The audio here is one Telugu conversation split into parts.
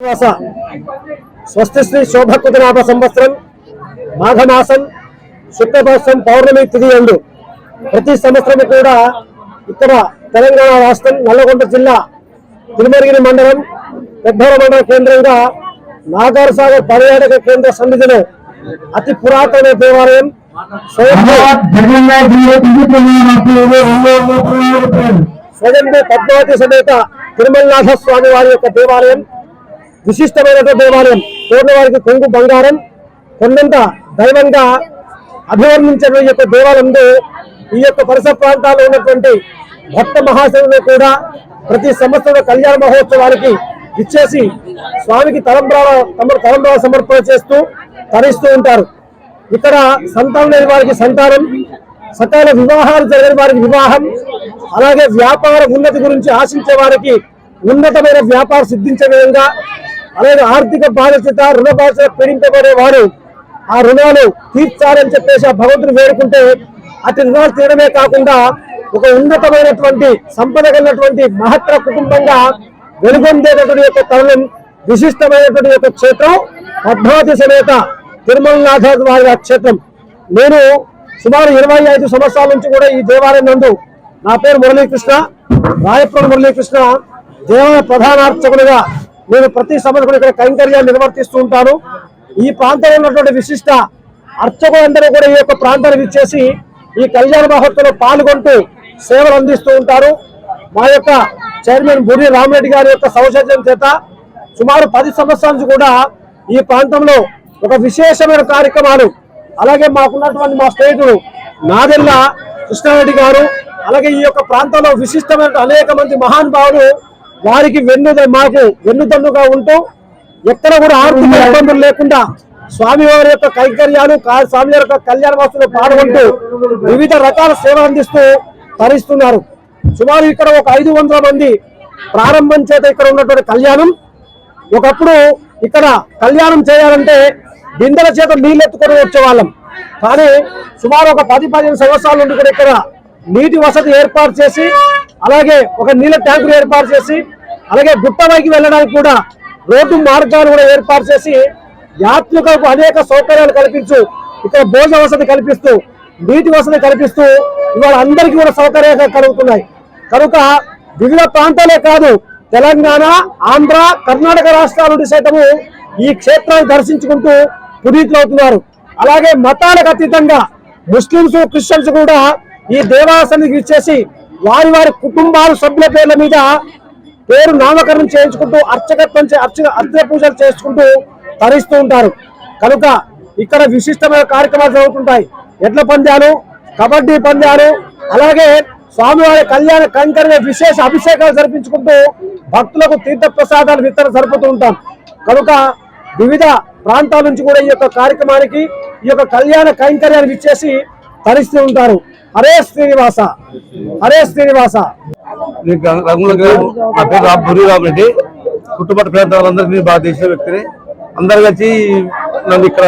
శ్రీనివాస. స్వస్తి శ్రీ శోభకృతనాభ సంవత్సరం మాఘమాసం శుక్లపక్షం పౌర్ణమి తిథి ప్రతి సంవత్సరం కూడా ఇక్కడ తెలంగాణ రాష్ట్రం నల్లగొండ జిల్లా తిరుమలగిరి మండలం పెద్దోర మండల కేంద్రంగా నాగార్ సాగర్ పర్యాటక కేంద్ర సన్నిధిలో అతి పురాతన దేవాలయం స్వయంభూ పద్మావతి సమేత తిరుమలనాథ స్వామి వారి యొక్క దేవాలయం విశిష్టమైనటువంటి దేవాలయం. పూర్ణవారికి కొంగు బంగారం కొండంత దైవంగా అభివర్ణించిన ఈ యొక్క దేవాలయంలో ఈ యొక్క పరిసర ప్రాంతాల్లో ఉన్నటువంటి భక్త మహాశయులు కూడా ప్రతి సంవత్సరం కళ్యాణ మహోత్సవానికి ఇచ్చేసి స్వామికి తలంబ్రాల తమ తలంబ్రాల సమర్పణ చేస్తూ తరిస్తూ ఉంటారు. ఇక్కడ సంతానం లేని వారికి సంతానం సకాల వివాహాలు జరిగిన వారికి వివాహం అలాగే వ్యాపార ఉన్నతి గురించి ఆశించే వారికి ఉన్నతమైన వ్యాపారం సిద్ధించే విధంగా అలాగే ఆర్థిక బాధ్యత రుణ బాధ్యత పీడింపబడే వారు ఆ రుణాలు తీర్చాలని చెప్పేసి ఆ భగవంతుని వేడుకుంటే అతి రుణాలు తీయడమే కాకుండా ఒక ఉన్నతమైనటువంటి సంపద కలిగినటువంటి మహత్తర కుటుంబంగా వెలుగొందేటటువంటి యొక్క తరుణం విశిష్టమైనటువంటి యొక్క క్షేత్రం పద్మావతి సమేత తిరుమలనాథాది వారి క్షేత్రం. నేను సుమారు ఇరవై ఐదు సంవత్సరాల నుంచి కూడా ఈ దేవాలయం నందు నా పేరు మురళీకృష్ణ రాయపురం మురళీకృష్ణ దేవాలయ ప్రధానార్చకులుగా నేను ప్రతి సంవత్సరం ఇక్కడ కైంకర్యాలు నిర్వర్తిస్తూ ఉంటాను. ఈ ప్రాంతంలో ఉన్నటువంటి విశిష్ట అర్చకులందరూ కూడా ఈ యొక్క ప్రాంతానికి ఇచ్చేసి ఈ కళ్యాణ మహోత్సవంలో పాల్గొంటూ సేవలు అందిస్తూ ఉంటారు. మా యొక్క చైర్మన్ బురి రామరెడ్డి గారి యొక్క సౌశల్యం చేత సుమారు పది సంవత్సరాల నుంచి కూడా ఈ ప్రాంతంలో ఒక విశేషమైన కార్యక్రమాలు అలాగే మాకున్నటువంటి మా స్నేహితుడు నాదెల్ల కృష్ణారెడ్డి గారు అలాగే ఈ యొక్క ప్రాంతంలో విశిష్టమైన అనేక మంది మహానుభావులు వారికి వెన్ను మాకు వెన్నుదన్నుగా ఉంటూ ఎక్కడ కూడా ఆర్థిక ఇబ్బందులు లేకుండా స్వామివారి యొక్క కైంకర్యాలు స్వామి వారి యొక్క కళ్యాణ వస్తువులు పాల్గొంటూ వివిధ రకాల సేవలు అందిస్తూ తరిస్తున్నారు. సుమారు ఇక్కడ ఒక ఐదు వందల మంది ప్రారంభం చేత ఇక్కడ ఉన్నటువంటి కళ్యాణం. ఒకప్పుడు ఇక్కడ కళ్యాణం చేయాలంటే బిందెల చేత నీళ్ళు ఎత్తుకొని వచ్చేవాళ్ళం. కానీ సుమారు ఒక పది పదిహేను సంవత్సరాల నుండి కూడా ఇక్కడ నీటి వసతి ఏర్పాటు చేసి అలాగే ఒక నీళ్ళ ట్యాంకులు ఏర్పాటు చేసి అలాగే గుట్టపైకి వెళ్ళడానికి కూడా రోడ్డు మార్గాలు కూడా ఏర్పాటు చేసి యాత్రికులకు అనేక సౌకర్యాలు కల్పించు ఇక్కడ భోజన వసతి కల్పిస్తూ నీటి వసతి కల్పిస్తూ ఇవాళ అందరికీ కూడా సౌకర్యాలు కలుగుతున్నాయి. కనుక వివిధ ప్రాంతాలే కాదు తెలంగాణ ఆంధ్ర కర్ణాటక రాష్ట్రాల నుండి సైతము ఈ క్షేత్రాన్ని దర్శించుకుంటూ పునీతులు అవుతున్నారు. అలాగే మతాలకు అతీతంగా ముస్లింస్ క్రిస్టియన్స్ కూడా ఈ దేవాసనికి ఇచ్చేసి వారి వారి కుటుంబాల సభ్యుల పేర్ల మీద పేరు నామకరణం చేయించుకుంటూ అర్చకత్వం చే- అర్చక అర్చక పూజలు చేసుకుంటూ తరిస్తూ ఉంటారు. కనుక ఇక్కడ విశిష్టమైన కార్యక్రమాలు జరుగుతుంటాయి. ఎడ్ల పందాలు కబడ్డీ పందాలు అలాగే స్వామివారి కళ్యాణ కంకర విశేష అభిషేకాలు జరిపించుకుంటూ భక్తులకు తీర్థ ప్రసాదాలు జరుపుతూ ఉంటాం. కనుక వివిధ ప్రాంతాల నుంచి కూడా ఈ యొక్క కార్యక్రమానికి ఈ యొక్క కళ్యాణ కైంకర్యాన్ని ఇచ్చేసి తరిస్తూ ఉంటారు. హరే శ్రీనివాస. హరే శ్రీనివాస. నీకు రంగుల గ్రామం నా పేరు రామ్ బురి రామరెడ్డి చుట్టుపక్కల ప్రాంతాలందరికీ బాగా తెలిసిన వ్యక్తిని. అందరు కలిసి నన్ను ఇక్కడ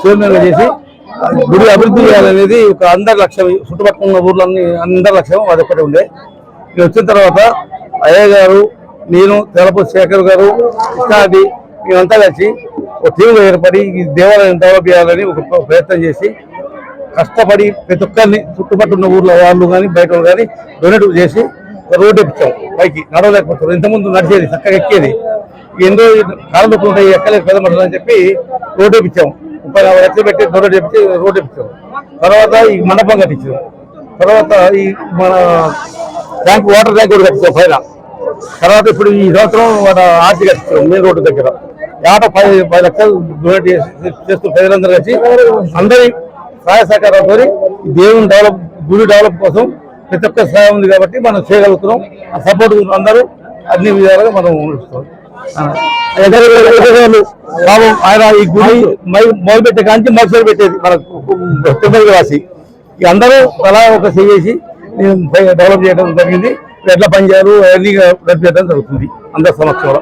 చైర్మన్ చేసి గుడి అభివృద్ధి చేయాలనేది ఒక అందరి లక్ష్యం. చుట్టుపక్కల ఉన్న ఊర్లన్నీ అందరి లక్ష్యం అది ఒక్కటే ఉండే. నేను వచ్చిన తర్వాత అయ్య గారు నేను తెలపు శేఖర్ గారు కృష్ణాది మేమంతా కలిసి ఒక టీంలో ఏర్పడి ఈ దేవాలయం డెవలప్ చేయాలని ఒక ప్రయత్నం చేసి కష్టపడి ప్రతి ఒక్కరిని చుట్టుపక్కల ఉన్న ఊర్లో వాళ్ళు కానీ బయట వాళ్ళు కానీ డొనేట్ చేసి రోడ్డు ఎప్పించాం పైకి నడవలేకపోతున్నారు. ఇంతకుముందు నడిచేది చక్కగా ఎక్కేది. ఎన్నో కాలం ఉంటాయి ఎక్కలేదు పెద్ద మనుషులు అని చెప్పి రోడ్డు ఎప్పించాం ముప్పై నాలుగు లక్షలు పెట్టి డొనేట్ చెప్పి రోడ్డు ఎప్పించాం తర్వాత ఈ మండపం కట్టించాం తర్వాత ఈ మన ట్యాంక్ వాటర్ ట్యాంక్ కూడా కట్టించాం పైన. తర్వాత ఇప్పుడు ఈ సంవత్సరం మన ఆర్చి కట్టించాం మెయిన్ రోడ్డు దగ్గర. యాట పది పది లక్షలు డొనేట్ చేసి చేస్తూ ప్రజలందరూ కలిసి అందరి సహాయ సహకారంతో ఈ దేవుని డెవలప్ గుడి డెవలప్ కోసం ప్రతి ఒక్క సహాయం ఉంది కాబట్టి మనం చేయగలుగుతున్నాం. ఆ సపోర్ట్ అందరూ అన్ని విధాలుగా మనం నడుస్తాం పాపం ఆయన ఈ గుడి మొదలు పెట్టే కాంచి మొదలు పెట్టేది మన వాసి ఈ అందరూ అలా ఒక చేసి డెవలప్ చేయడం జరిగింది. ఎట్లా పనిచేయాలి అన్ని నడిపేయడం జరుగుతుంది. అందరి సమక్షంలో.